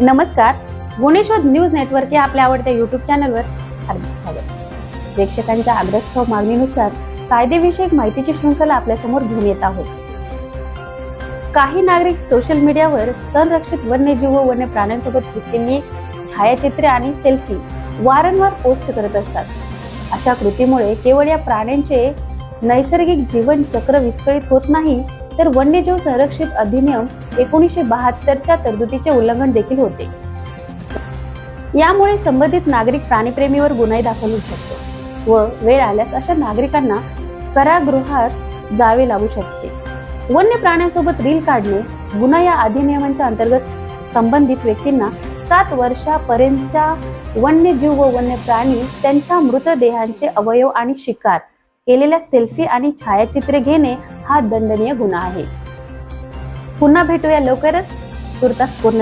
नमस्कार गुणेशोध news network या आपल्या आवडत्या युट्यूब चॅनलवर हार्दिक स्वागत. प्रेक्षकांच्या आग्रस्तव मागणीनुसार कायदेविषयक माहितीची शृंखला आपल्यासमोर घेऊन येत आहोत. काही नागरिक सोशल मीडियावर संरक्षित वन्यजीव व वन्य प्राण्यांसोबत कृतींनी छायाचित्रे आणि सेल्फी वारंवार पोस्ट करत असतात. अशा कृतीमुळे केवळ या प्राण्यांचे नैसर्गिक जीवन चक्र विस्कळीत होत नाही तर वन्यजीव संरक्षित अधिनियम एकोणीसशे बहात्तरच्या तरतुदीचे उल्लंघन देखील होते. यामुळे संबंधित नागरिक प्राणीप्रेमीवर गुन्हे दाखल होऊ शकतो व वेळ आल्यास अशा नागरिकांना कारागृहात जावे लागू शकते. वन्य प्राण्यांसोबत रील काढणे गुन्हा या अधिनियमांच्या अंतर्गत संबंधित व्यक्तींना सात वर्षापर्यंतच्या वन्यजीव व वन्य प्राणी त्यांच्या मृतदेहांचे अवयव आणि शिकार केलेल्या सेल्फी आणि छायाचित्रे घेणे हा दंडनीय गुन्हा आहे. पुन्हा भेटूया लवकरच. तुर्तास पूर्ण